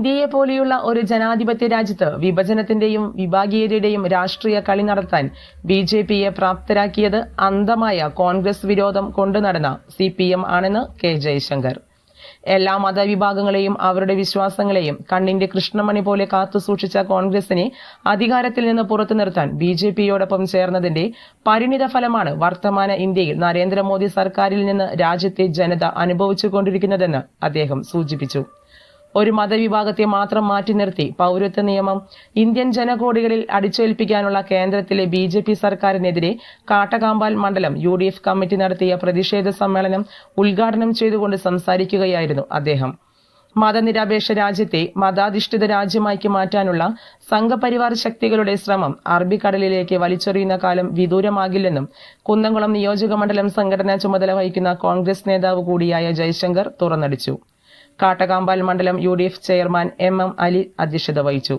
ഇന്ത്യയെ പോലെയുള്ള ഒരു ജനാധിപത്യ രാജ്യത്ത് വിഭജനത്തിന്റെയും വിഭാഗീയതയുടെയും രാഷ്ട്രീയ കളി നടത്താൻ ബി ജെ പിയെ പ്രാപ്തരാക്കിയത് അന്ധമായ കോൺഗ്രസ് വിരോധം കൊണ്ടു നടന്ന സി പി എം ആണെന്ന് കെ ജയശങ്കർ. എല്ലാ മതവിഭാഗങ്ങളെയും അവരുടെ വിശ്വാസങ്ങളെയും കണ്ണിന്റെ കൃഷ്ണമണി പോലെ കാത്തു സൂക്ഷിച്ച കോൺഗ്രസിനെ അധികാരത്തിൽ നിന്ന് പുറത്തു നിർത്താൻ ബി ജെ പിയോടൊപ്പം ചേർന്നതിന്റെ പരിണിത ഫലമാണ് വർത്തമാന ഇന്ത്യയിൽ നരേന്ദ്രമോദി സർക്കാരിൽ നിന്ന് രാജ്യത്തെ ജനത അനുഭവിച്ചുകൊണ്ടിരിക്കുന്നതെന്ന് അദ്ദേഹം സൂചിപ്പിച്ചു. ഒരു മതവിഭാഗത്തെ മാത്രം മാറ്റി നിർത്തി പൗരത്വ നിയമം ഇന്ത്യൻ ജനകോടികളിൽ അടിച്ചേൽപ്പിക്കാനുള്ള കേന്ദ്രത്തിലെ ബി ജെ പി സർക്കാരിനെതിരെ കാട്ടകാമ്പാൽ മണ്ഡലം യു ഡി എഫ് കമ്മിറ്റി നടത്തിയ പ്രതിഷേധ സമ്മേളനം ഉദ്ഘാടനം ചെയ്തുകൊണ്ട് സംസാരിക്കുകയായിരുന്നു അദ്ദേഹം. മതനിരപേക്ഷ രാജ്യത്തെ മതാധിഷ്ഠിത രാജ്യമാക്കി മാറ്റാനുള്ള സംഘപരിവാർ ശക്തികളുടെ ശ്രമം അറബിക്കടലിലേക്ക് വലിച്ചെറിയുന്ന കാലം വിദൂരമാകില്ലെന്നും കുന്നംകുളം നിയോജക മണ്ഡലം സംഘടനാ ചുമതല വഹിക്കുന്ന കോൺഗ്രസ് നേതാവ് കൂടിയായ ജയശങ്കർ തുറന്നടിച്ചു. കാട്ടകാമ്പാൽ മണ്ഡലം U D F chairman M M Ali അധ്യക്ഷത വഹിച്ചു.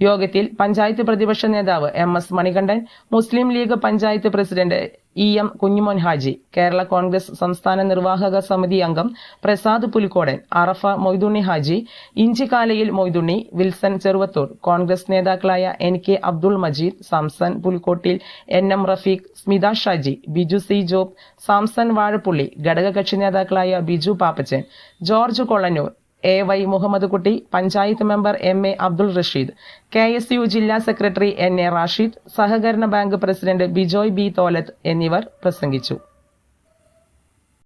യോഗത്തിൽ പഞ്ചായത്ത് പ്രതിപക്ഷ നേതാവ് M S Manikandan Muslim League panchayat president E M Kunjumon Haji Kerala Congress സംസ്ഥാന നിർവാഹക സമിതി അംഗം പ്രസാദ് പുലിക്കോടൻ അറഫ മൊയ്തുണ്ണി ഹാജി ഇഞ്ചിക്കാലയിൽ മൊയ്തുണ്ണി വിൽസൺ ചെറുവത്തൂർ കോൺഗ്രസ് നേതാക്കളായ N K Abdul Majeed Samson Pulikottil N M Rafeeq Smitha Shaji Biju C Job Samson Vazhappully ഘടകകക്ഷി നേതാക്കളായ Biju Pappachan George Kollannur A Y Muhammad കുട്ടി panchayat member M A Abdul Rasheed K S U ജില്ലാ secretary N A Rashid സഹകരണ bank president Bijoy B Tholath എന്നിവർ പ്രസംഗിച്ചു.